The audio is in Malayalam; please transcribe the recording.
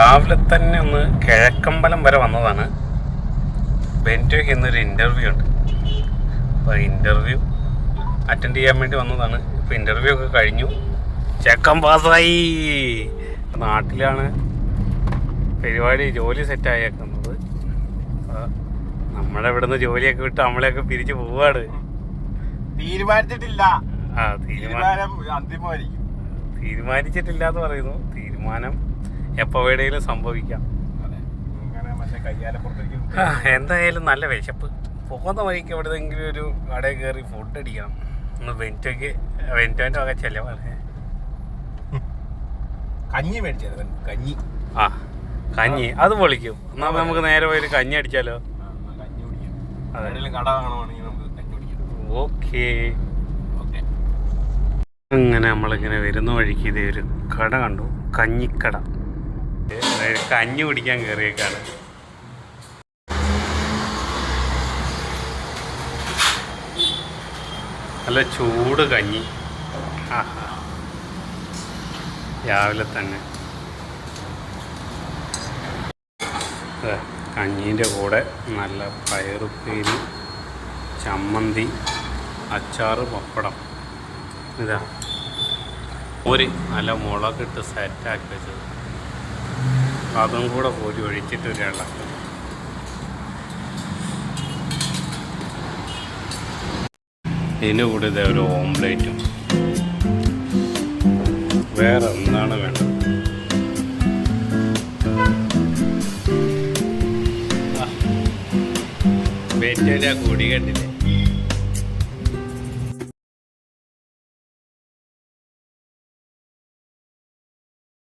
രാവിലെ തന്നെ ഒന്ന് കിഴക്കമ്പലം വരെ വന്നതാണ്. ബെന്റോയ്ക്ക് ഇന്നൊരു ഇന്റർവ്യൂ ഉണ്ട്. അപ്പോൾ ഇന്റർവ്യൂ അറ്റൻഡ് ചെയ്യാൻ വേണ്ടി വന്നതാണ്. ഇപ്പോൾ ഇന്റർവ്യൂ ഒക്കെ കഴിഞ്ഞു. ചെക്കൻ പാസ്സായി. നാട്ടിലാണ് പരിപാടി ജോലി സെറ്റ് ആയേക്കുന്നത്. അപ്പോൾ നമ്മുടെ ഇവിടുന്ന് ജോലിയൊക്കെ വിട്ട് നമ്മളെയൊക്കെ പിരിച്ചു പോവാണ്. തീരുമാനിച്ചിട്ടില്ല. ആ തീരുമാനം തീരുമാനിച്ചിട്ടില്ല എന്ന് പറയുന്നു. തീരുമാനം എപ്പോൾ വേണേലും സംഭവിക്കാം. എന്തായാലും നല്ല വിശപ്പ്. പോകുന്ന വഴിക്ക് എവിടെയെങ്കിലും ഒരു കടയിൽ കയറി ഫുഡ് അടിക്കണം. ഒന്ന് വെന്റോയ്ക്ക് വെന്റോന്റെ ഒക്കെ ചെലവാണ്. കഞ്ഞി മേടിച്ചത് കഞ്ഞി. ആ കഞ്ഞി. അത് പൊളിക്കും. എന്നാ നമുക്ക് നേരെ പോയി കഞ്ഞി അടിച്ചാലോ? കട ഓക്കേ. അങ്ങനെ നമ്മളിങ്ങനെ വരുന്ന വഴിക്ക് ഇതേ ഒരു കട കണ്ടു. കഞ്ഞിക്കട. കഞ്ഞി കുടിക്കാൻ കയറിയേക്കാണ് നല്ല ചൂട് കഞ്ഞി. രാവിലെ തന്നെ. കഞ്ഞീന്റെ കൂടെ നല്ല പയറുപ്പേരി ചമ്മന്തി അച്ചാറ് പപ്പടം. ഇതാ. ഒരു നല്ല മുളകിട്ട് സെറ്റാക്കി വെച്ചത്. അതും കൂടെ പോയി ഒഴിച്ചിട്ട് ഒരു ഇളക്കം ഇതിന്റെ കൂടെ ഇതേ ഒരു ഓംലേറ്റും വേറെ ഒന്നാണ് വേണ്ടത്. വേറ്റ കൂടി കണ്ടില്ലേ?